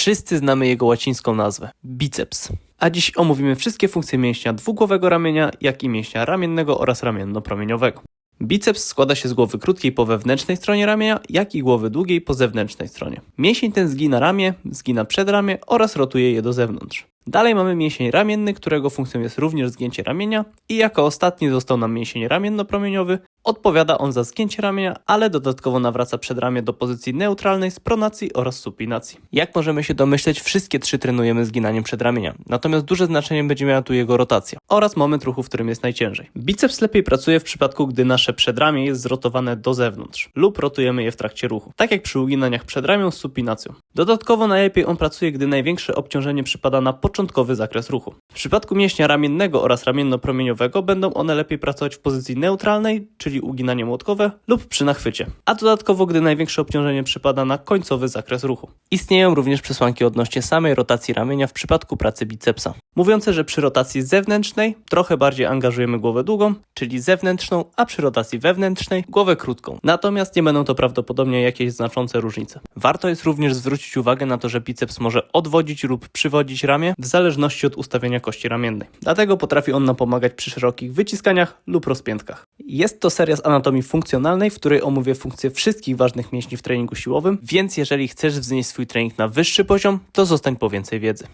Wszyscy znamy jego łacińską nazwę biceps. A dziś omówimy wszystkie funkcje mięśnia dwugłowego ramienia, jak i mięśnia ramiennego oraz ramienno-promieniowego. Biceps składa się z głowy krótkiej po wewnętrznej stronie ramienia, jak i głowy długiej po zewnętrznej stronie. Mięsień ten zgina ramię, zgina przedramię oraz rotuje je do zewnątrz. Dalej mamy mięsień ramienny, którego funkcją jest również zgięcie ramienia i jako ostatni został nam mięsień ramienno-promieniowy. Odpowiada on za zgięcie ramienia, ale dodatkowo nawraca przedramię do pozycji neutralnej z pronacji oraz supinacji. Jak możemy się domyśleć, wszystkie trzy trenujemy zginaniem przedramienia, natomiast duże znaczenie będzie miała tu jego rotacja oraz moment ruchu, w którym jest najciężej. Biceps lepiej pracuje w przypadku, gdy nasze przedramię jest zrotowane do zewnątrz lub rotujemy je w trakcie ruchu, tak jak przy uginaniach przedramią z supinacją. Dodatkowo najlepiej on pracuje, gdy największe obciążenie przypada na początkowy zakres ruchu. W przypadku mięśnia ramiennego oraz ramienno-promieniowego będą one lepiej pracować w pozycji neutralnej, czyli uginanie młotkowe lub przy nachwycie, a dodatkowo gdy największe obciążenie przypada na końcowy zakres ruchu. Istnieją również przesłanki odnośnie samej rotacji ramienia w przypadku pracy bicepsa, mówiące, że przy rotacji zewnętrznej trochę bardziej angażujemy głowę długą, czyli zewnętrzną, a przy rotacji wewnętrznej głowę krótką. Natomiast nie będą to prawdopodobnie jakieś znaczące różnice. Warto jest również zwrócić uwagę na to, że biceps może odwodzić lub przywodzić ramię w zależności od ustawienia kości ramiennej. Dlatego potrafi on nam pomagać przy szerokich wyciskaniach lub rozpiętkach. Jest to seria z anatomii funkcjonalnej, w której omówię funkcje wszystkich ważnych mięśni w treningu siłowym, więc jeżeli chcesz wznieść swój trening na wyższy poziom, to zostań po więcej wiedzy.